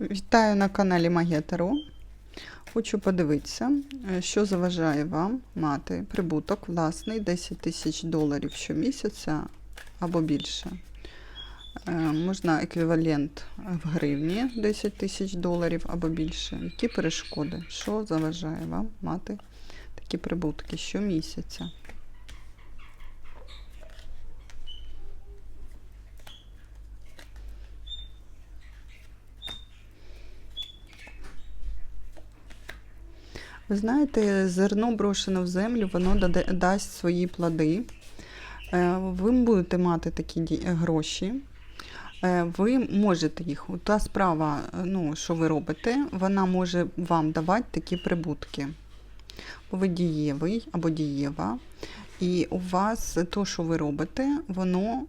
Вітаю на каналі Магія Таро. Хочу подивитися, е, що заважає вам мати прибуток власний 10 тисяч доларів щомісяця або більше. Е, Можна еквівалент в гривні 10 тисяч доларів або більше. Які перешкоди? Що заважає вам мати такі прибутки щомісяця? Ви знаєте, зерно брошене в землю, воно дасть свої плоди. Е, Ви будете мати такі е, гроші. Е, Ви можете їх. Та справа, ну, що ви робите, вона може вам давати такі прибутки. Ви дієвий або дієва. І у вас то, що ви робите, воно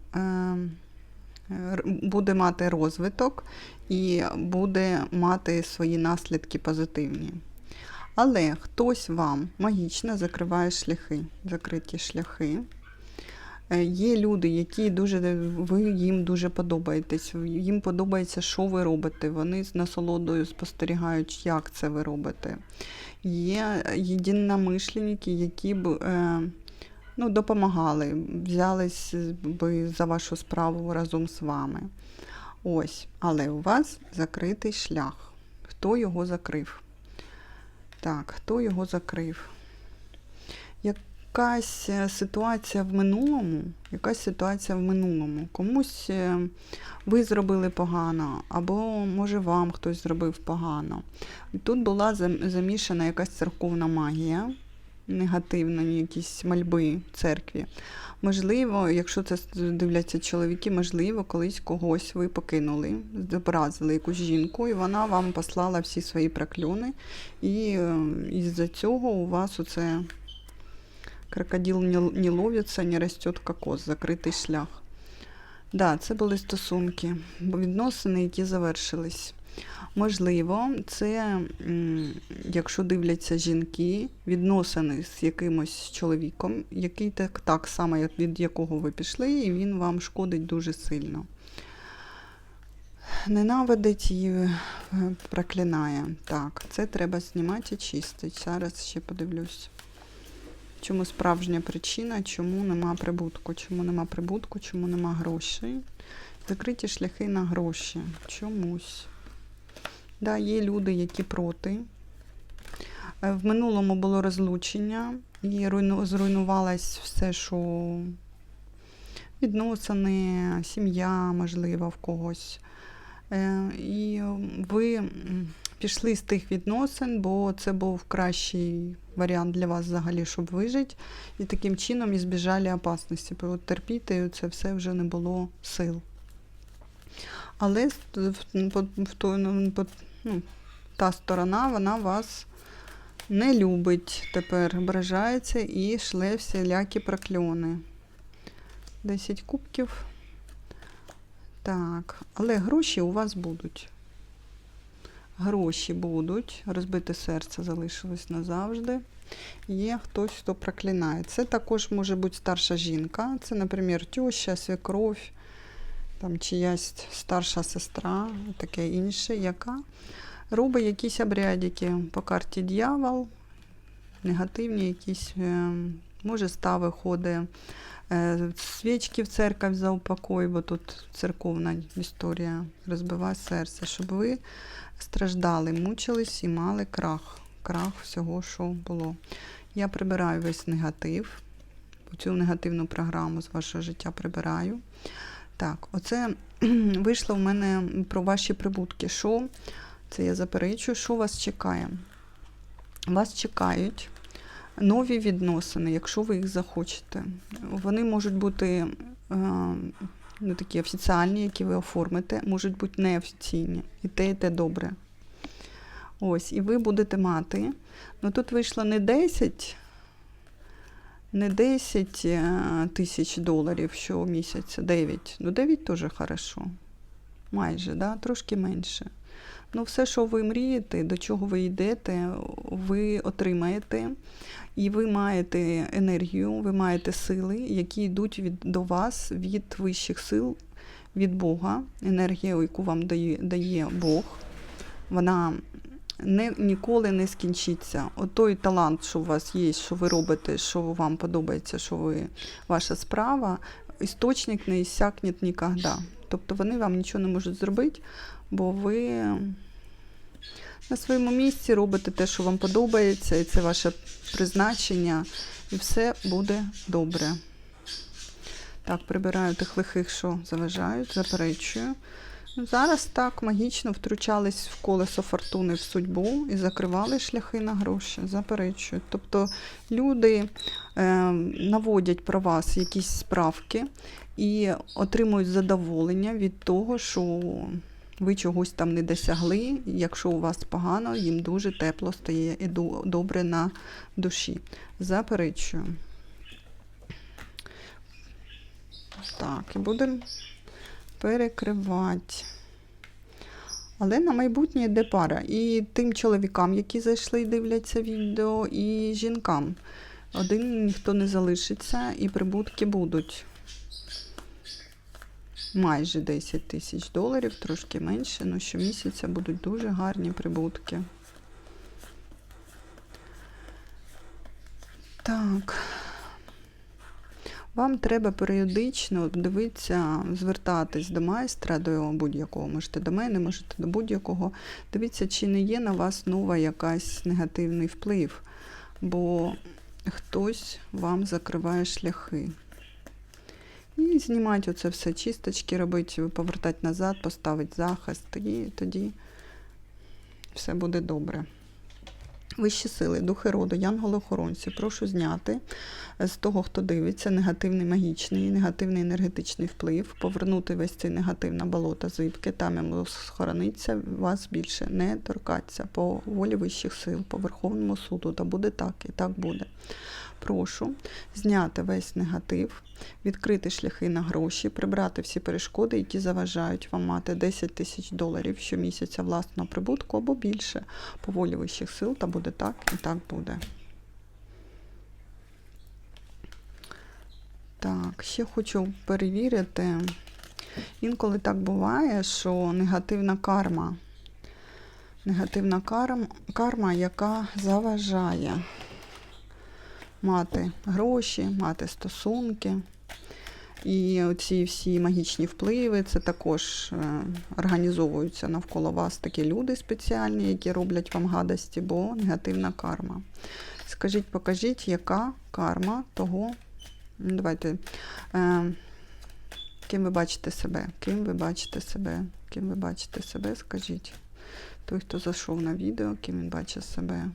буде мати розвиток і буде мати свої наслідки позитивні. Але хтось вам магічно закриває шляхи, закриті шляхи. Е, Є люди, які дуже ви їм дуже подобаєтесь. Їм подобається, що ви робите. Вони з насолодою спостерігають, як це ви робите. Є єдиномишленники, які б е, ну, допомагали, взялись би за вашу справу разом з вами. Ось, але у вас закритий шлях. Хто його закрив? Так, хто його закрив? Якась е, ситуація в минулому, якась ситуація в минулому. Комусь е, ви зробили погано, або може вам хтось зробив погано. Тут була замішана якась церковна магія, негативна, якісь мольби в церкві. Можливо, якщо це дивляться чоловіки, можливо, колись когось ви покинули, зобразили якусь жінку, і вона вам послала всі свої прокльони. І е, із-за цього у вас оце крокодил не, ловиться, не росте кокос, закритий шлях. Да, це були стосунки, відносини, які завершились. Можливо, це, якщо дивляться жінки, відносини з якимось чоловіком, який так, так само, від якого ви пішли, і він вам шкодить дуже сильно. Ненавидить і е, проклинає. Так, це треба знімати і чистити. Зараз ще подивлюсь. Чому справжня причина, чому нема прибутку? Чому нема прибутку, чому нема грошей? Закриті шляхи на гроші. Чомусь. Да, є люди, які проти. Е, В минулому було розлучення, і зруйнувалось все, що відносини, сім'я, можливо, в когось. Е, І ви пішли з тих відносин, бо це був кращий варіант для вас взагалі, щоб вижити. І таким чином і збіжали опасності. От терпіти це все вже не було сил. Але то- ну, та сторона, вона вас не любить тепер, ображається і шле всілякі прокльони. 10 кубків. Так, але гроші у вас будуть. Гроші будуть. Розбите серце залишилось назавжди. Є хтось, хто проклинає. Це також може бути старша жінка. Це, наприклад, теща, свекров, там чиясь старша сестра, таке інше, яка робить якісь обрядики по карті дьявол, негативні якісь, е, може, стави ходить. Е, Свічки в церковь за упокой, бо тут церковна історія розбиває серце, щоб ви страждали, мучились і мали крах. Крах всього, що було. Я прибираю весь негатив. Цю негативну програму з вашого життя прибираю. Так, оце вийшло в мене про ваші прибутки. Що це я заперечую, що вас чекає? Вас чекають нові відносини, якщо ви їх захочете. Вони можуть бути е, ну, такі офіціальні, які ви оформите, можуть бути неофіційні. І те, і те добре. Ось, і ви будете мати. Ну тут вийшло не 10, не 10 е, тисяч доларів щомісяця, 9. Ну, 9 теж хорошо. Майже, да? трошки менше. Ну, все, що ви мрієте, до чого ви йдете, ви отримаєте. І ви маєте енергію, ви маєте сили, які йдуть від, до вас від вищих сил, від Бога, енергія, яку вам дає, дає Бог. вона не, ніколи не скінчиться. От той талант, що у вас є, що ви робите, що вам подобається, що ви, ваша справа, істочник не іссякне ніколи. Тобто вони вам нічого не можуть зробити, бо ви на своєму місці робите те, що вам подобається, і це ваше призначення, і все буде добре. Так, прибираю тих лихих, що заважають, заперечую. Зараз так магічно втручались в колесо фортуни в судьбу і закривали шляхи на гроші, заперечують. Тобто люди е, наводять про вас якісь справки і отримують задоволення від того, що ви чогось там не досягли. Якщо у вас погано, їм дуже тепло стає і добре на душі. Заперечую. Так, і будемо перекривати. Але на майбутнє йде пара. І тим чоловікам, які зайшли і дивляться відео, і жінкам. Один ніхто не залишиться, і прибутки будуть. Майже 10 тисяч доларів, трошки менше, але щомісяця будуть дуже гарні прибутки. Так. Вам треба періодично дивитися, звертатись до майстра, до будь-якого. Можете до мене, можете до будь-якого. Дивіться, чи не є на вас нова якась негативний вплив, бо хтось вам закриває шляхи. І знімати оце все чисточки робити, повертати назад, поставити захист, і тоді все буде добре. Вищі сили, духи роду, янголи-охоронці, прошу зняти з того, хто дивиться, негативний магічний, негативний енергетичний вплив, повернути весь цей негатив на болото зибки, там йому схорониться, вас більше не торкаться по волі вищих сил, по Верховному суду. Та буде так і так буде. Прошу зняти весь негатив, відкрити шляхи на гроші, прибрати всі перешкоди, які заважають вам мати 10 тисяч доларів щомісяця власного прибутку або більше по волі вищих сил, та буде так і так буде. Так, ще хочу перевірити. Інколи так буває, що негативна карма. Негативна карма, карма яка заважає мати гроші, мати стосунки. І ці всі магічні впливи, це також е, організовуються навколо вас такі люди спеціальні, які роблять вам гадості, бо негативна карма. Скажіть, покажіть, яка карма того. Ну, Давайте. Е, ким ви бачите себе? Ким ви бачите себе? Ким ви бачите себе? Скажіть. Той, хто зайшов на відео, ким він бачить себе.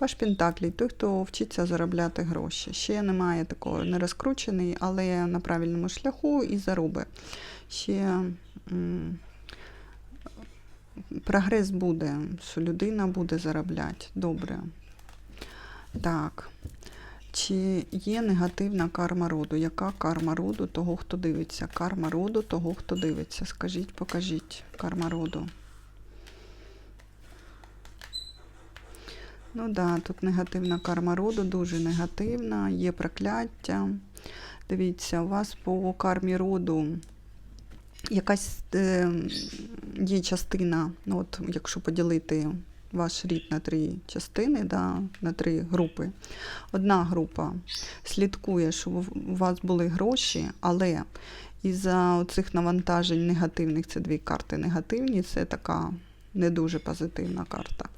Паш Пентаклій, той, хто вчиться заробляти гроші. Ще немає такого не розкручений, але на правильному шляху і зароби. Ще прогрес буде, що людина буде заробляти. Добре. Так. Чи є негативна карма роду? Яка карма роду того, хто дивиться? Карма роду того, хто дивиться. Скажіть, покажіть карма роду. Ну да, тут негативна карма роду, дуже негативна, є прокляття. Дивіться, у вас по кармі роду якась е, є частина, ну от якщо поділити ваш рід на три частини, да, на три групи. Одна група слідкує, щоб у вас були гроші, але із-за цих навантажень негативних, це дві карти негативні, це така не дуже позитивна карта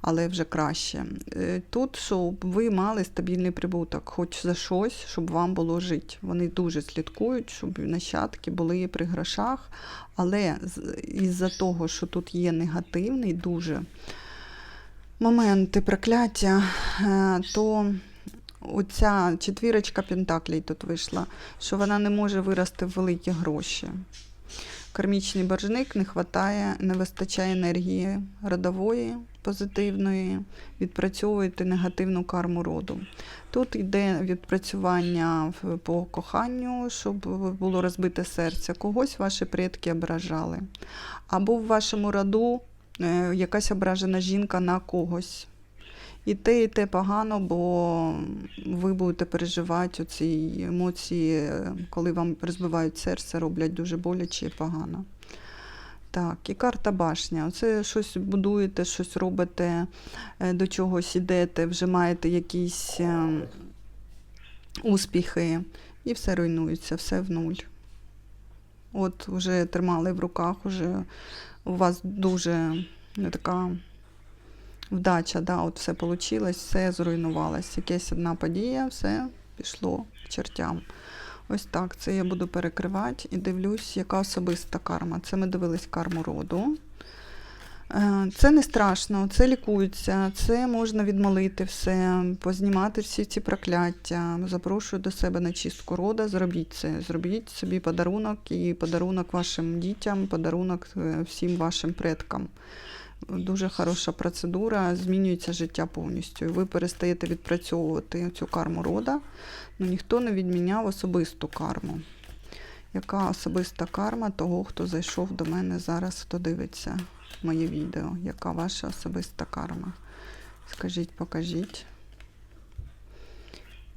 але вже краще. Е, Тут, щоб ви мали стабільний прибуток, хоч за щось, щоб вам було жити. Вони дуже слідкують, щоб нащадки були при грошах, але із-за того, що тут є негативний дуже моменти прокляття, е, то оця четвірочка Пентаклей тут вийшла, що вона не може вирости в великі гроші. Кармічний боржник не вистачає, не вистачає енергії родової, позитивної, відпрацьовуєте негативну карму роду. Тут йде відпрацювання по коханню, щоб було розбите серце. Когось ваші предки ображали. Або в вашому роду е, якась ображена жінка на когось. І те, і те погано, бо ви будете переживати ці емоції, коли вам розбивають серце, роблять дуже боляче і погано. Так, і карта башня. Оце щось будуєте, щось робите, е, до чогось ідете, вже маєте якісь е, успіхи, і все руйнується, все в нуль. От вже тримали в руках, вже у вас дуже ну, така вдача, да, от все вийшло, все зруйнувалось. Якась одна подія, все пішло к чертям. Ось так, це я буду перекривати і дивлюсь, яка особиста карма. Це ми дивились карму роду. Е, Це не страшно, це лікується, це можна відмолити все, познімати всі ці прокляття. Запрошую до себе на чистку рода, зробіть це. Зробіть собі подарунок і подарунок вашим дітям, подарунок е, всім вашим предкам. Дуже хороша процедура, змінюється життя повністю. Ви перестаєте відпрацьовувати цю карму рода, ну ніхто не відміняв особисту карму. Яка особиста карма того, хто зайшов до мене зараз, хто дивиться моє відео? Яка ваша особиста карма? Скажіть, покажіть.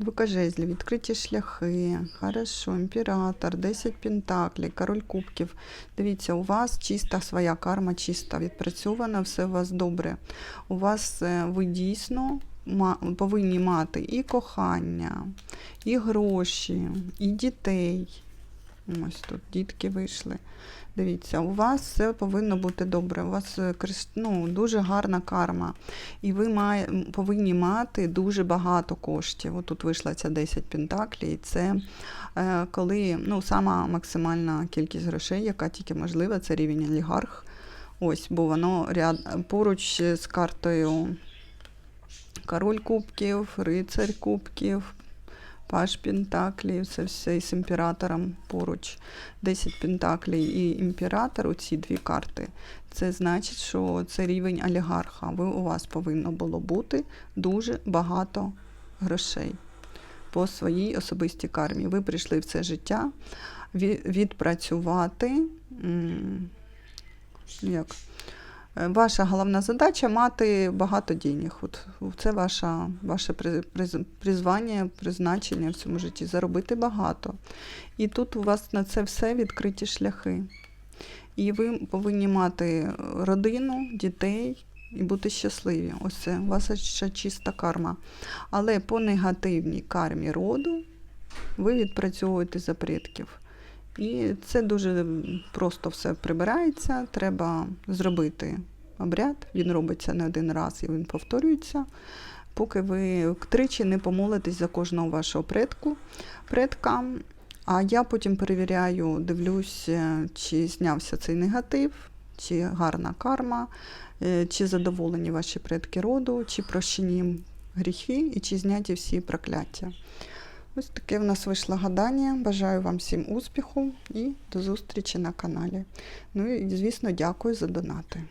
Двока жезлів, відкриті шляхи, хорошо, імператор, 10 пентаклів, король кубків. Дивіться, у вас чиста своя карма, чиста, відпрацьована, все у вас добре. У вас е, ви дійсно повинні мати і кохання, і гроші, і дітей. Ось тут дітки вийшли. Дивіться, у вас все повинно бути добре. У вас е, ну, дуже гарна карма. І ви має, повинні мати дуже багато коштів. От тут вийшла ця 10 пентаклів, і це е, коли ну, сама максимальна кількість грошей, яка тільки можлива, це рівень олігарх. Ось, бо воно ряд, поруч з картою король кубків, рицарь кубків, паш пентаклів, це все із імператором поруч. 10 пентаклів і імператор, оці дві карти. Це значить, що це рівень олігарха. Ви, у вас повинно було бути дуже багато грошей по своїй особистій кармі. Ви прийшли в це життя відпрацювати. Як? Е, Ваша головна задача мати багато денег. От це ваша, ваше при- призвання, призначення в цьому житті заробити багато. І тут у вас на це все відкриті шляхи. І ви повинні мати родину, дітей і бути щасливі. Ось це у вас ще чиста карма. Але по негативній кармі роду ви відпрацьовуєте за предків. І це дуже просто все прибирається. Треба зробити обряд. Він робиться не один раз і він повторюється. Поки ви тричі не помолитесь за кожного вашого предку, предка. А я потім перевіряю, дивлюсь, е, чи знявся цей негатив, чи гарна карма, е, чи задоволені ваші предки роду, чи прощені гріхи, і чи зняті всі прокляття. Ось таке в нас вийшло гадання. Бажаю вам всім успіху і до зустрічі на каналі. Ну і, звісно, дякую за донати.